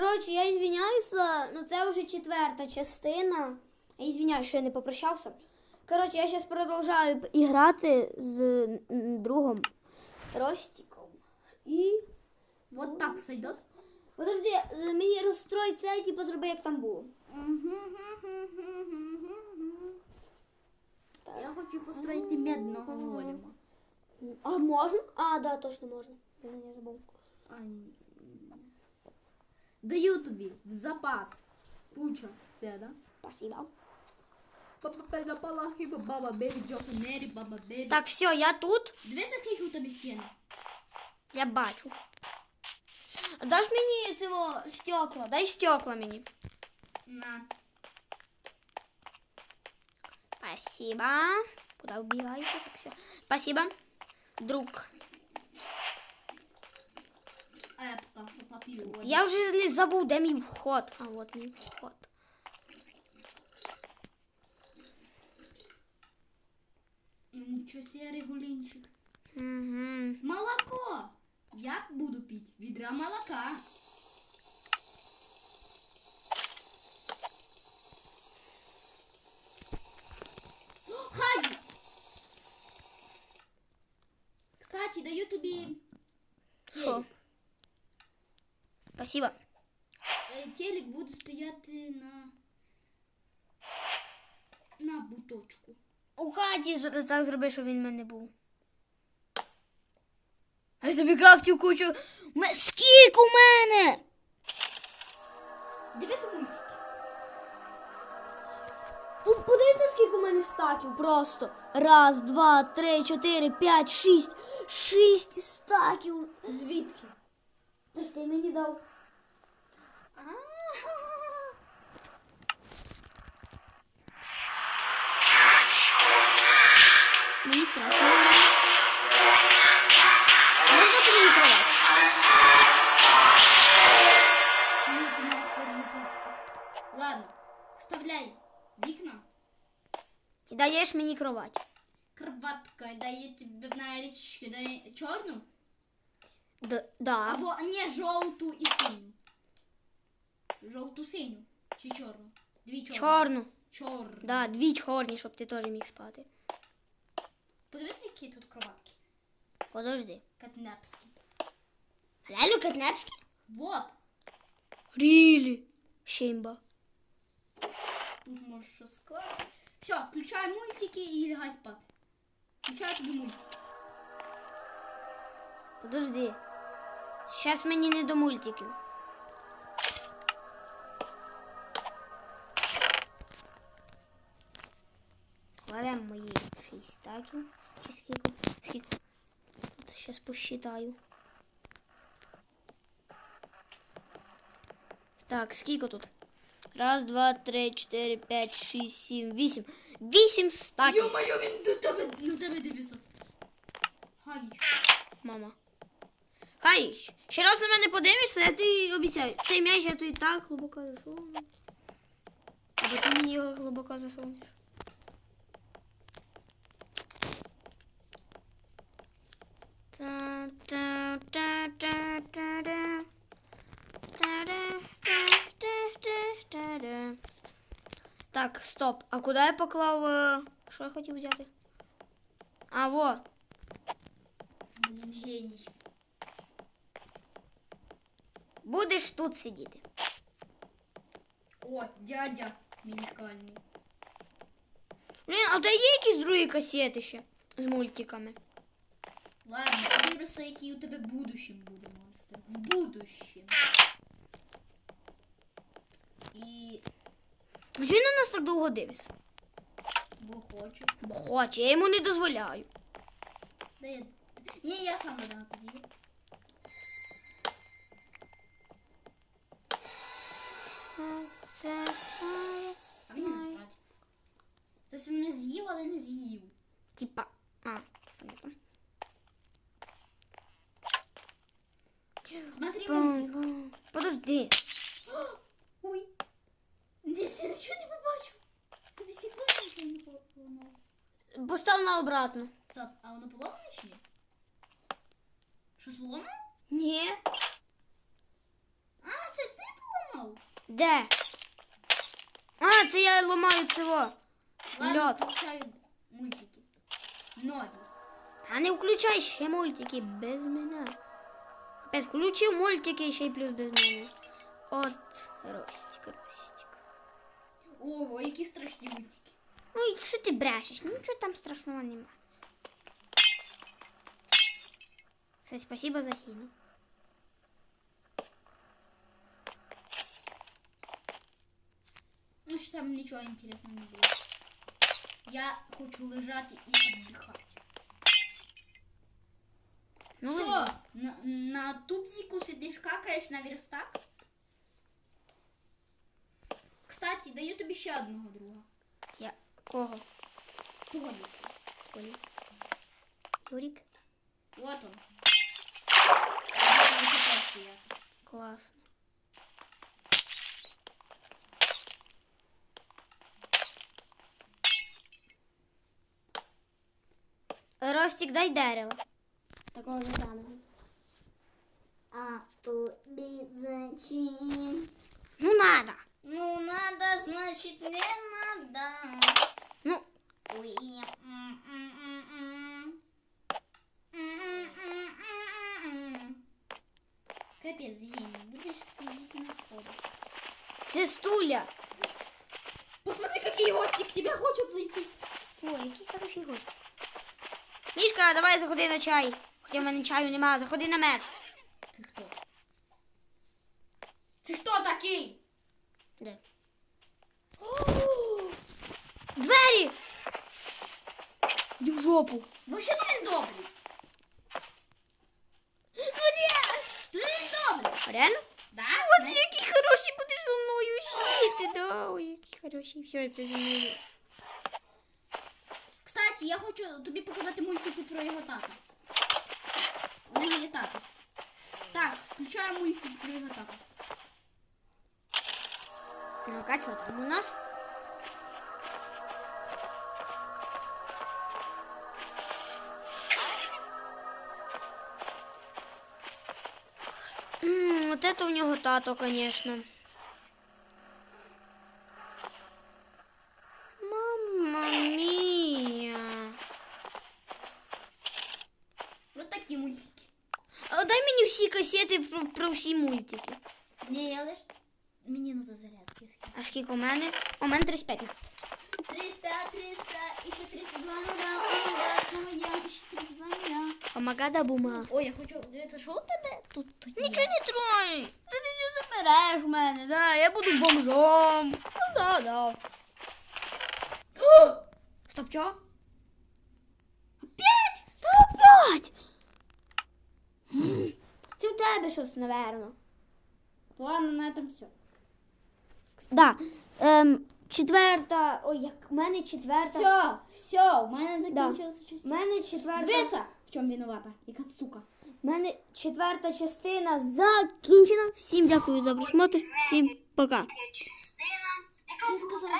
Коротше, я извиняюся, ну це вже четверта частина. Я извиняюсь, що я не попрощався. Коротше, я зараз продовжую грати з другом Ростіком. І. Вот так сойдет? Подожди, е, мені розстрой це, типу, зроби, як там було. Я хочу построить медного голема. А можна? А, да, точно можна. Я забув. А, ні. Даю тобі в запас. Пуча седа. Спасибо. Папа педра палахи, баба бебі, джофа мері, баба бебі. Так, все, я тут. Дивися, скільки у тебе сіна. Я бачу. А Даш мені цього стекла, дай стекла мені. На. Спасибо. Куда убегаете? Так все. Спасибо. Друг. Я поки що попів. Я вже не забув, де мій вход. А от мій вход. Нічого себе регулінчик. Угу. Молоко. Як буду пити? Відра молока. О, Хаді! Кстати, даю тобі Що? Спасибо. Е, Телек буде стояти на на буточку. У хаті так зроби, щоб він в мене був. А я собі крафтів кучу. Скільки у мене? Дивися мультик. О, Подивися, скільки у мене стаків просто. Раз, два, три, чотири, п'ять, шість. Шість стаків. Звідки? Це ж ти мені дав. Мені страшно. Можна тобі не кровать? Ні, ти маєш пережити. Ладно, вставляй вікна. І даєш мені кровать. Кроватка дає тобі в налички дає чорну Д- да. або не жовту і синю. Жовту синю чи чорну? Дві чорні. Чорну. Чорну. Да, дві чорні, щоб ти теж міг спати. Подивись, які тут кроватки. Подожди. Катнепські. Реально Катнепський? Вот. Рілі. Щемба. Тут можеш щось скласти. Все, включай мультики і лягай спати. Включай тобі мультики. Подожди. Зараз мені не до мультиків. Кладемо мої фейстаки. Чи скільки? Скільки? От зараз посчитаю. Так, скільки тут? Раз, два, три, чотири, п'ять, шість, сім, вісім. Вісім стаків. Йо-моє, він до тебе, на тебе дивився. Ганіч. Мама. Хай, ще раз на мене подивишся, я тобі обіцяю. Цей м'яч я тобі так глибоко засуну. Або ти мені його глибоко засунеш. Так, стоп. А куди я поклав? Що я хотів взяти? А, во. Геній. Будеш тут сидіти. О, дядя мінікальний. Блін, а то є якісь другі касети ще з мультиками. Ладно, подивимося, який у тебе в будущем буде монстр. В будущем. І Чому на нас так довго дивиться? бо хочу. Бо хоче, я йому не дозволяю. Да я... Ні, я сам додам тоді. А мені насрать. Це все мене з'їв, але не з'їв. Типа. А, понятно. Смотри, мультик. Подожди. Ой. Десь я нічого не побачу. Тобі секунду нічого не поламав. Постав на обратно. Стоп, а воно поломане чи ні? Що зломано? Ні. А, це ти Де? А, це я ламаю цього. Ладно, Льот. включаю мультики. Нові. Та не включай ще мультики без мене. Капець, включив мультики ще й плюс без мене. От Ростик, Ростик. Ого, які страшні мультики. Ну і що ти брешеш? Нічого там страшного нема. Все, спасибо за хіну. Ну що там нічого інтересного не буде. Я хочу лежати і віддихати. Ну, Що, на, на тубзику сидиш, какаєш на верстак? Кстати, даю тобі ще одного друга. Я кого? Толіку. Толік. Юрік? Вот он. Класно. Ростик, дай дерево. Такого ж самого. А тобі зачем? Ну надо. Ну, надо, значит, не надо. Ну, Ой. Капец, гений, будешь сидеть на сходах. це стуля. Посмотри, какие гости к тебе хочут зайти. Ой, який хороший гость. Мішка, давай заходи на чай. Хоча в мене чаю нема, заходи на мед. Ты кто? Ты кто такий? Де? Двері! Іди в жопу. Вообще-то він добрий. Ну ні! Ти він добрий. Реально? Да? От Не- який хороший будеш зі мною жити, да. Ой, який хороший. Все, це зі мною жити. Кстати, я хочу тобі показати мультики про його тата. У нього є тато. Так, включаю мультики про його тата. Ну, Катя, там у нас. М, Вот это у нього тато, конечно. Мама мія. Вот такі мультики. Всі касети про, про всі мультики. Ні, я лиш... Мені надо зарядки. А скільки у мене? У мене 35. 35, 35, еще 32 нуля, нуля, снова я, еще 32 нуля. Помагада бума.Ой, я хочу дивитися, що у тебе тут тут є? Нічого не трой. Ти нічого забереш в мене, да? Я буду бомжом. Ну да, да. О! Стоп, чо? Опять? Та опять. Це у тебе щось, напевно. Ладно, на этом все. Да. Ем, четверта. Ой, як в мене четверта. Все, все, у мене закінчилася В частина. мене четверта. Дивися, в чому винувата, яка сука. В мене четверта частина закінчена. Всім дякую за просмотр. Всім пока. Я сказала,